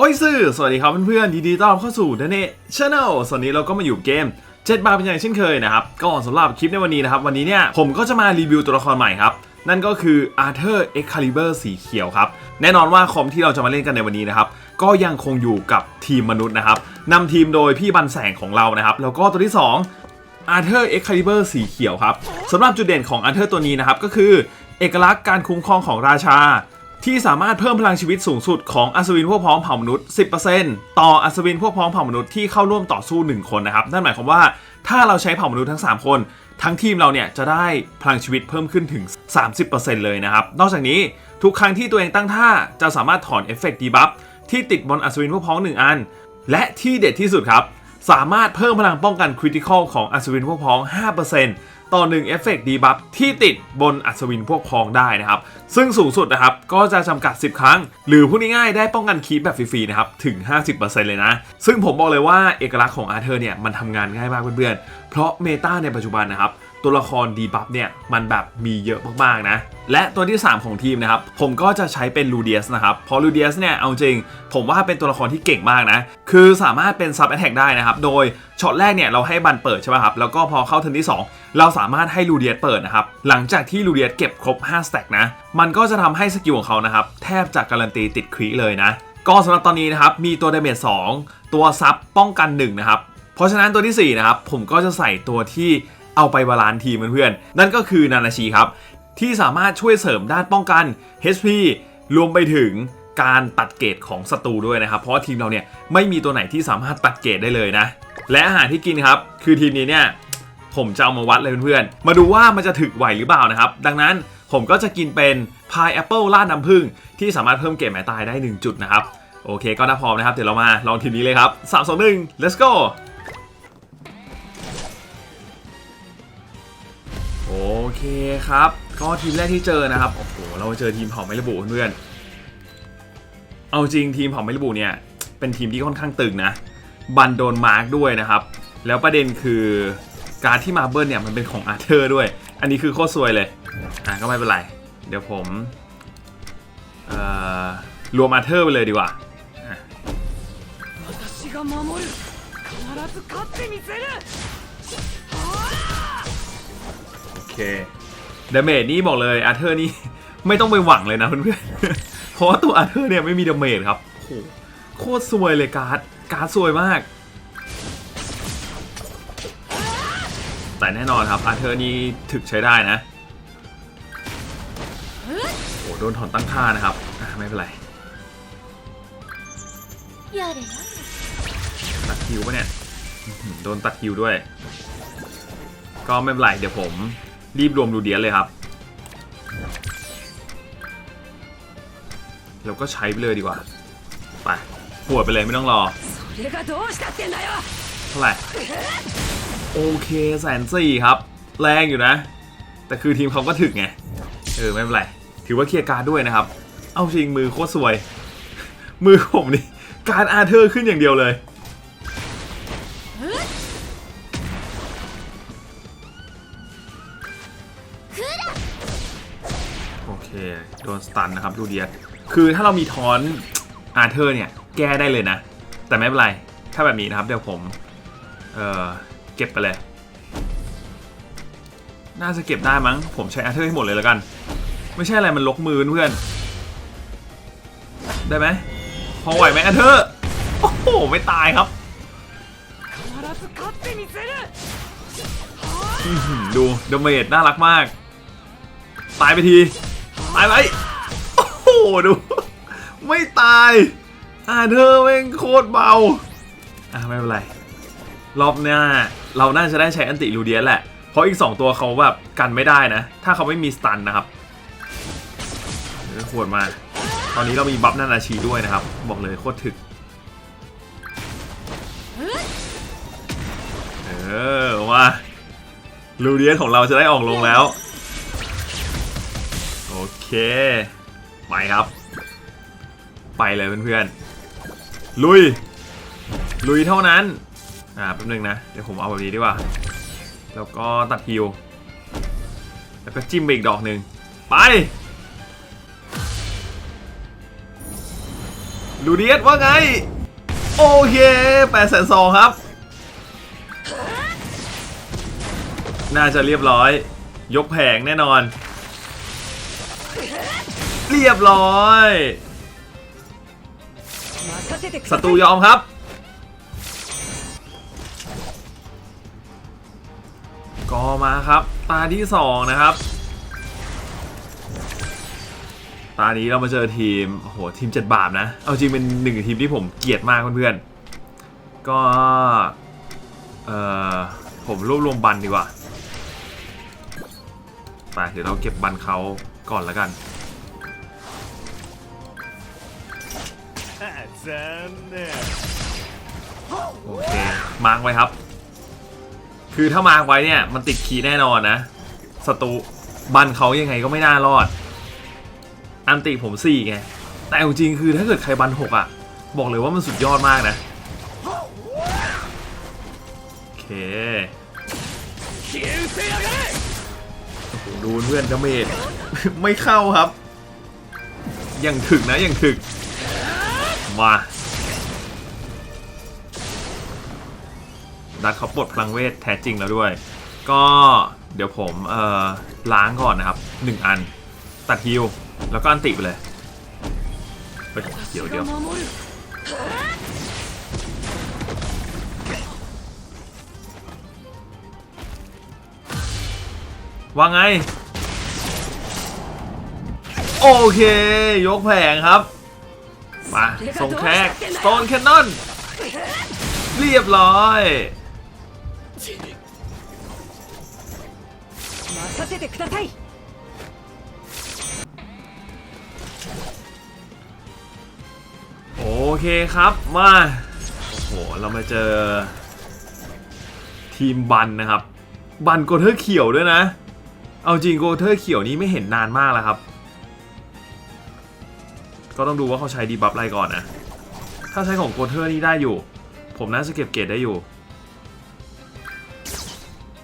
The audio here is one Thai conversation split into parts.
โอ้ยซื่อ สวัสดีครับเพื่อนๆยินดีต้อนรับเข้าสู่เดเน่ชาแนลส่วนนี้เราก็มาอยู่เกมเจ็ดบาร์เป็นอย่างเช่นเคยนะครับ ก็สำหรับคลิปในวันนี้นะครับ วันนี้เนี่ยผมก็จะมารีวิวตัวละครใหม่ครับ นั่นก็คือ Arthur Excalibur สีเขียวครับ แน่นอนว่าคอมที่เราจะมาเล่นกันในวันนี้นะครับ ก็ยังคงอยู่กับทีมมนุษย์นะครับนำทีมโดยพี่บันแสงของเรานะครับ แล้วก็ตัวที่2 Arthur Excalibur สีเขียวครับสำหรับจุดเด่นของ Arthur ตัวนี้นะครับก็คือ เอกลักษณ์การคุ้มครองของราชา ที่สามารถเพิ่มพลังชีวิตสูงสุดของอัศวินพวกพ้องเผ่ามนุษย์ 10%ต่ออัศวินพวกพ้องเผ่ามนุษย์ที่เข้าร่วมต่อสู้ 1 คนนะครับ นั่นหมายความว่าถ้าเราใช้เผ่ามนุษย์ทั้ง 3 คน ทั้งทีมเราเนี่ยจะได้พลังชีวิตเพิ่มขึ้นถึง 30%เลยนะครับ นอกจากนี้ทุกครั้งที่ตัวเองตั้งท่าจะสามารถถอนเอฟเฟกต์ดีบัฟที่ติดบนอัศวินพวกพ้อง 1 อัน และที่เด็ดที่สุดครับสามารถเพิ่มพลังป้องกันคริติคอลของอัศวินพวกพ้อง 5% ต่อ1เอฟเฟกต์ดีบัฟที่ติดบนอัศวินพวกพ้องได้นะครับ ซึ่งสูงสุดนะครับ ก็จะจำกัด 10 ครั้ง หรือพูดง่ายๆได้ป้องกันคีบแบบฟรีๆนะครับ ถึง 50%เลยนะ ซึ่งผมบอกเลยว่าเอกลักษณ์ของอาร์เธอร์เนี่ย มันทำงานง่ายมากเพื่อนๆ เพราะเมตาในปัจจุบันนะครับ ตัวละครดีบัฟเนี่ยมันแบบมีเยอะมากๆนะ และตัวที่ 3 ของทีมนะครับ ผมก็จะใช้เป็นลูเดียสนะครับเพราะลูเดียสเนี่ยเอาจริง ผมว่าเป็นตัวละครที่เก่งมากนะ คือสามารถเป็นซับแอ t แทกได้นะครับ โดยช็อตแรกเนี่ยเราให้บันเปิดใช่ป่ะครับ แล้วก็พอเข้าเทิร์นที่ 2 เราสามารถให้ลูเดียสเปิดนะครับ หลังจากที่ลูเดียสเก็บครบ5สแต็กนะมันก็จะทำให้สกิลของเขานะครับแทบจะการันตีติดครีเลยนะก็สำหรับตอนนี้นะครับมีตัวเดเมจ2ตัวซับป้องกัน1นะครับเพราะฉะนั้นตัวที่4นะครับผมก็จะใส่ตัวที่ เอาไปบาลานซ์ทีมเพื่อนๆนั่นก็คือนานาชีครับ ที่สามารถช่วยเสริมด้านป้องกัน HP รวมไปถึงการตัดเกรดของศัตรูด้วยนะครับ เพราะทีมเราเนี่ยไม่มีตัวไหนที่สามารถตัดเกรดได้เลยนะ และอาหารที่กินครับ คือทีมนี้เนี่ยผมจะเอามาวัดเลยเพื่อนๆ มาดูว่ามันจะถึกไหวหรือเปล่านะครับ ดังนั้นผมก็จะกินเป็นพายแอปเปิลลาดน้ำผึ้งที่สามารถเพิ่มเกรดแม้ตายได้ 1 จุดนะครับ โอเคก็น่าพร้อมนะครับ เดี๋ยวเรามาลองทีมนี้เลยครับ 3 2 1 let's go เคครับ ก็ทีมแรกที่เจอนะครับ โอ้โห เราเจอทีมเผ่าไม่ระบุเพื่อนเอาจริงทีมเผ่าไม่ระบุเนี่ย เป็นทีมที่ค่อนข้างตึงนะ บันโดนมาร์กด้วยนะครับ แล้วประเด็นคือการที่มาเบิลเนี่ยมันเป็นของอาร์เธอร์ด้วย อันนี้คือโคตรซวยเลย อะก็ไม่เป็นไร เดี๋ยวผมรวมอาร์เธอร์ไปเลยดีกว่า เคเดเมจนี่บอกเลยอาเธอร์นี่ ไม่ต้องไปหวังเลยนะเพื่อนเพราะตัวอาเธอร์เนี่ยไม่มีเดเมจครับโคตรสวยเลยการ์ดการ์ดสวยมาก แต่แน่นอนครับอาเธอร์นี่ถึกใช้ได้นะโอ้โดนถอนตั้งค่านะครับไม่เป็นไรตัดคิวปะเนี่ยโดนตัดคิวด้วย ก็ไม่เป็นไรเดี๋ยวผม รีบรวมดูเดียเลยครับ แล้วก็ใช้ไปเลยดีกว่า ไปปวดไปเลยไม่ต้องรอ เท่าไหร่ โอเคแสนสี่ครับ แรงอยู่นะ แต่คือทีมเขาก็ถึกไง เออ ไม่เป็นไร ถือว่าเคลียร์การด้วยนะครับ เอาจริงมือโคตรสวย มือผมนี่ การอาเธอร์ขึ้นอย่างเดียวเลย ค โดนสตันนะครับดูเดียคือถ้าเรามีทอนอาเธอร์เนี่ย แก้ได้เลยนะ แต่ไม่เป็นไร ถ้าแบบนี้นะครับ เดี๋ยวผม เออเก็บไปเลย น่าจะเก็บได้มั้ง ผมใช้อาเธอร์ให้หมดเลยแล้วกัน ไม่ใช่อะไรมันลกมือเพื่อน ได้ไหมพอไหวไหมอาเธอร์ โอ้โห ไม่ตายครับดูดาเมจน่ารักมาก ตายไปที ตายไปโอ้โหดู ไม่ตายอาเธอร์แม่งโคตรเบา อะไม่เป็นไร รอบหน้า เราน่าจะได้ใช้อันติลูเดียแหละ เพราะอีก 2 ตัวเขาแบบกันไม่ได้นะ ถ้าเขาไม่มีสตันนะครับขวดมา ตอนนี้เรามีบัฟนานาชีด้วยนะครับ บอกเลยโคตรถึก เออว่าลูเดียของเราจะได้ออกลงแล้ว เค ไปครับ ไปเลยเพื่อนๆ ลุย ลุยเท่านั้น อ่าแป๊บนึงนะ เดี๋ยวผมเอาแบบนี้ดีกว่า แล้วก็ตัดฮิว แล้วก็จิ้มไปอีกดอกหนึ่ง ไป ลูเดียสว่าไง โอเคแปดแสนสองครับ น่าจะเรียบร้อย ยกแผงแน่นอน เรียบร้อยศัตรูยอมครับ ก็มาครับ ตาที่สองนะครับ ตานี้เรามาเจอทีมโห ทีมเจ็ดบาปนะ เอาจริงเป็นหนึ่งทีมที่ผมเกลียดมากเพื่อนๆ ก็ เออผมรวบรวมบันดีกว่า ไป เดี๋ยวเราเก็บบันเขาก่อนแล้วกัน โอเคมาร์กไว้ครับ คือถ้ามาร์กไว้เนี่ยมันติดขีแน่นอนนะศัตรูบันเขายังไงก็ไม่น่ารอด อันติผมสี่ไง แต่จริงคือถ้าเกิดใครบันหกอะ บอกเลยว่ามันสุดยอดมากนะ โอเคโอ้ดูเพื่อนดาเมจไม่เข้าครับ ยังถึกนะยังถึก มาดัดเขาปลดพลังเวทแท้จริงแล้วด้วย ก็เดี๋ยวผมเอ่อล้างก่อนนะครับหนึ่งอัน ตัดฮิวแล้วก็อันติไปเลยเดี๋ยวเดี๋ยวว่าไง โอเค ยกแผงครับ มาส่งแขกสโตนแคนนอน เรียบร้อยโอเคครับมาโอ้โหเรามาเจอ ทีมบันนะครับ บันโกเทอร์เขียวด้วยนะ เอาจริงโกเทอร์เขียวนี้ไม่เห็นนานมากแล้วครับ ก็ต้องดูว่าเขาใช้ดีบัฟอะไรก่อนนะ ถ้าใช้ของโกเทอร์นี่ได้อยู่ ผมน่าจะเก็บเกรดได้อยู่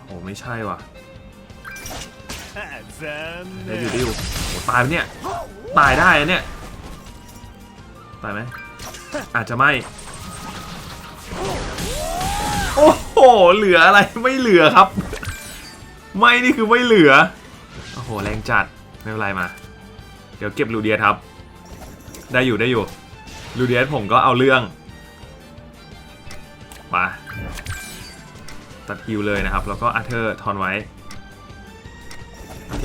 โอ้ไม่ใช่ว่ะได้อยู่ได้อยู่โอ้ตายไหมเนี่ย ตายได้อะเนี่ย ตายไหม อาจจะไม่ โอ้โห เหลืออะไร ไม่เหลือครับ ไม่นี่คือไม่เหลือ โอ้โห แรงจัด ไม่เป็นไรมา เดี๋ยวเก็บลูเดียครับ ได้อยู่ได้อยู่ลูเดียสผมก็เอาเรื่องมาตัดฮิวเลยนะครับ แล้วก็อาเธอร์ทอนไว้ โอเค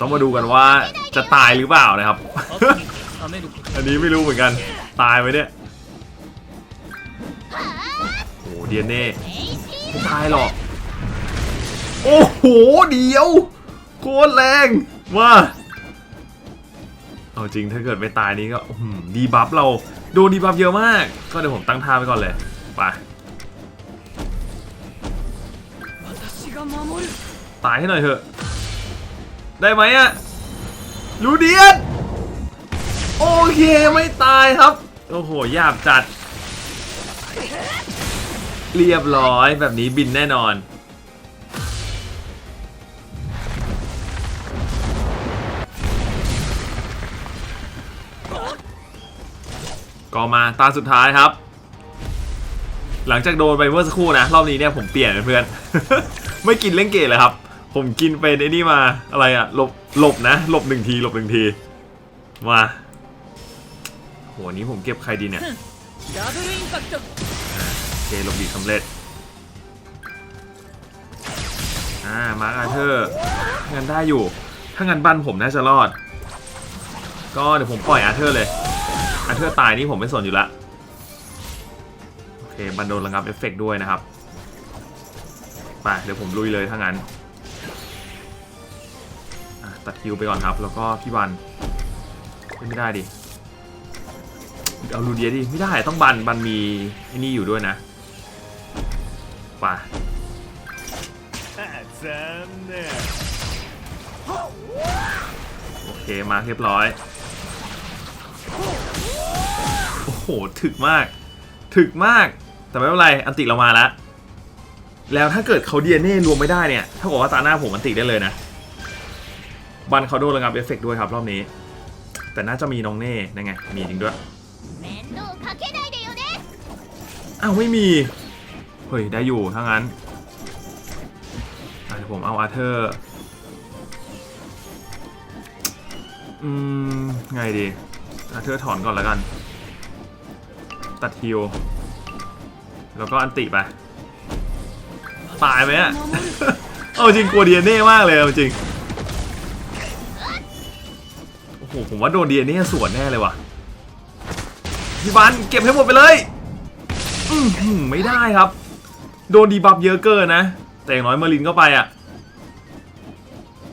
ต้องมาดูกันว่าจะตายหรือเปล่านะครับ อันนี้ไม่รู้เหมือนกัน ตายไปเนี่ย ดียนเน่ไมตายหรอก โอ้โห เดียว โคตรแรงว่า เอาจริงถ้าเกิดไม่ตายนี้ก็ดีบัฟเราโดนดีบัฟเยอะมาก ก็เดี๋ยวผมตั้งท่าไปก่อนเลย ไปตายให้หน่อยเถอะ ได้ไหมอะรูเดียน โอเคไม่ตายครับ โอ้โหยาบจัด เรียบร้อยแบบนี้บินแน่นอน ก็มาตาสุดท้ายครับ หลังจากโดนไปเมื่อสักครู่นะ รอบนี้เนี่ยผมเปลี่ยนเพื่อนไม่กินเล่นเกตเลยครับ ผมกินเป็นไอ้นี่มาอะไรอะหลบหลบนะหลบหนึ่งทีหลบหนึ่งที มาโหอันนี้ผมเก็บใครดีเนี่ย เคลบดีสำเร็จ อ่า มาร์คอาเธอร์ถ้างั้นได้อยู่ ถ้างั้นบันผมน่าจะรอด ก็เดี๋ยวผมปล่อยอาเธอร์เลย อาเธอร์ตายนี่ผมไม่สนอยู่ละโอเค บันโดนระงับเอฟเฟกต์ด้วยนะครับไปเดี๋ยวผมลุยเลยถ้างั้นตัดคิวไปก่อนครับ แล้วก็พี่บันเอ้ยไม่ได้ดิเอาลูเดียดิ ไม่ได้ต้องบัน บันมีไอ้นี่อยู่ด้วยนะ ว่าโอเคมาเรียบร้อย โอ้โห ถึกมาก ถึกมาก แต่ไม่เป็นไร อันติเรามาแล้ว แล้วถ้าเกิดเขาเดียเน่รวมไม่ได้เนี่ย ถ้าบอกว่าตาหน้าผมอันติได้เลยนะ บันเขาโดนระงับเอฟเฟกด้วยครับรอบนี้ แต่น่าจะมีน้องเน่นะไง มีจริงด้วย อ้าวไม่มี ฮ้ย ได้อยู่ถ้างั้นเดี๋ยวผมเอาอาเธอร์ อืม ไงดี อาเธอร์ถอนก่อนแล้วกัน ตัดฮิว แล้วก็อันติไป ตายไหมอะเอาจริงกลัวดีเน่มากเลยเอาจริง โอ้โห ผมว่าโดนดีเน่สวนแน่เลยว่ะพี่บันเก็บให้หมดไปเลย อือหือไม่ได้ครับ โดนดีบับเยอะเกินนะ แต่อย่างน้อยเมอรินก็ไปอะ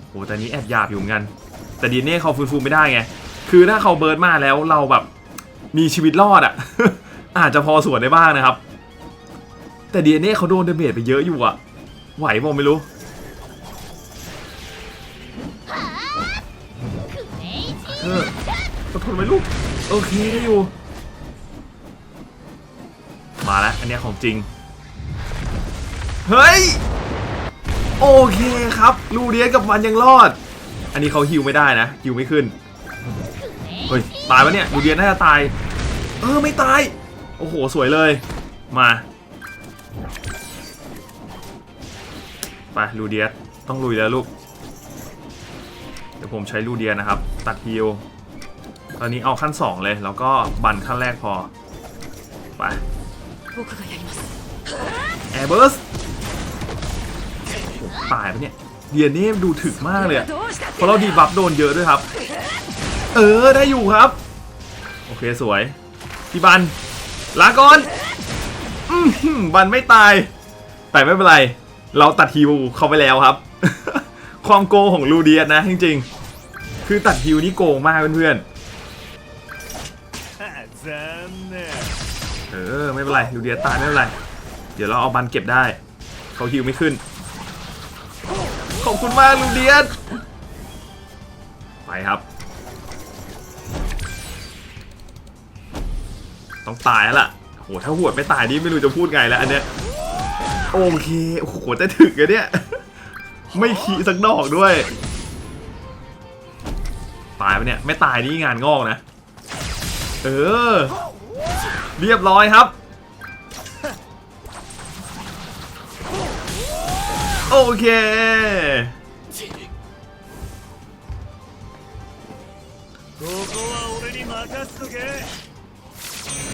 โอ้แต่นี้แอบหยาบอยู่เหมือนกัน แต่ดีเน่เขาฟื้นฟูไม่ได้ไง คือถ้าเขาเบิร์ดมาแล้วเราแบบมีชีวิตรอดอะ อาจจะพอสวนได้บ้างนะครับ แต่ดีเน่เขาโดนเดเมจไปเยอะอยู่อะ ไหวผมไม่รู้เออทนไหมลูก โอเคได้อยู่ มาแล้ว อันนี้ของจริง เฮ้ย โอเคครับ ลูเดียกับมันยังรอด อันนี้เขาฮิวไม่ได้นะฮิวไม่ขึ้น เฮ้ย ตายปะเนี่ย ลูเดียน่าจะตาย เออ ไม่ตาย โอ้โห สวยเลย มา ไป ลูเดียต้องลุยแล้วลูก เดี๋ยวผมใช้ลูเดียนะครับ ตัดฮิวตอนนี้เอาขั้น 2 เลย แล้วก็บันขั้นแรกพอ ไปแอร์เบิร์ส ตายปะเนี่ยเดียนี่ดูถึกมากเลยเพราะเราดีบัฟโดนเยอะด้วยครับ เออได้อยู่ครับ โอเคสวยพี่บันลาก่อนบันไม่ตาย แต่ไม่เป็นไร เราตัดฮิวเขาไปแล้วครับ ความโกของลูเดียนะจริงๆ คือตัดฮิวนี่โกงมากเพื่อนเออไม่เป็นไรลูเดียตายไม่เป็นไร เดี๋ยวเราเอาบันเก็บได้ เขาฮิวไม่ขึ้น ขอบคุณมากลูเดียสไปครับ ต้องตายแล้วล่ะโหถ้าหวดไม่ตายนี่ไม่รู้จะพูดไงแล้วอันเนี้ยโอเค โอ้โหแต่ถึกอะเนี่ย ไม่ขีสักดอกด้วย ตายไปเนี่ย ไม่ตายนี่งานงอกนะ เออ เรียบร้อยครับ โอเค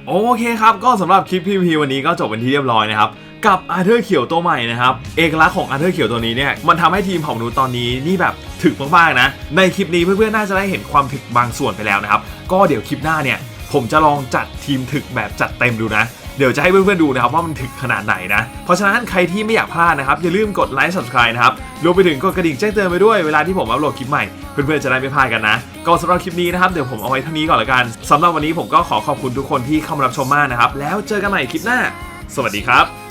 โอเคครับ ก็สำหรับคลิปพีพีวันนี้ก็จบเป็นที่เรียบร้อยนะครับกับอาร์เธอร์เขียวตัวใหม่นะครับ เอกลักษณ์ของอาร์เธอร์เขียวตัวนี้เนี่ย มันทำให้ทีมของหนูตอนนี้นี่แบบถึกมากๆนะ ในคลิปนี้เพื่อนๆ น่าจะได้เห็นความถึกบางส่วนไปแล้วนะครับ ก็เดี๋ยวคลิปหน้าเนี่ย ผมจะลองจัดทีมถึกแบบจัดเต็มดูนะ เดี๋ยวจะให้เพื่อนๆดูนะครับว่ามันถึกขนาดไหนนะ เพราะฉะนั้นใครที่ไม่อยากพลาดนะครับ อย่าลืมกดไลค์ subscribe นะครับรวมไปถึงกดกระดิ่งแจ้งเตือนไปด้วยเวลาที่ผมอัปโหลดคลิปใหม่ เพื่อนๆจะได้ไม่พลาดกันนะ ก็สำหรับคลิปนี้นะครับเดี๋ยวผมเอาไว้เท่านี้ก่อนละกันสำหรับวันนี้ผมก็ขอขอบคุณทุกคนที่เข้ามารับชมมากนะครับแล้วเจอกันใหม่คลิปหน้า สวัสดีครับ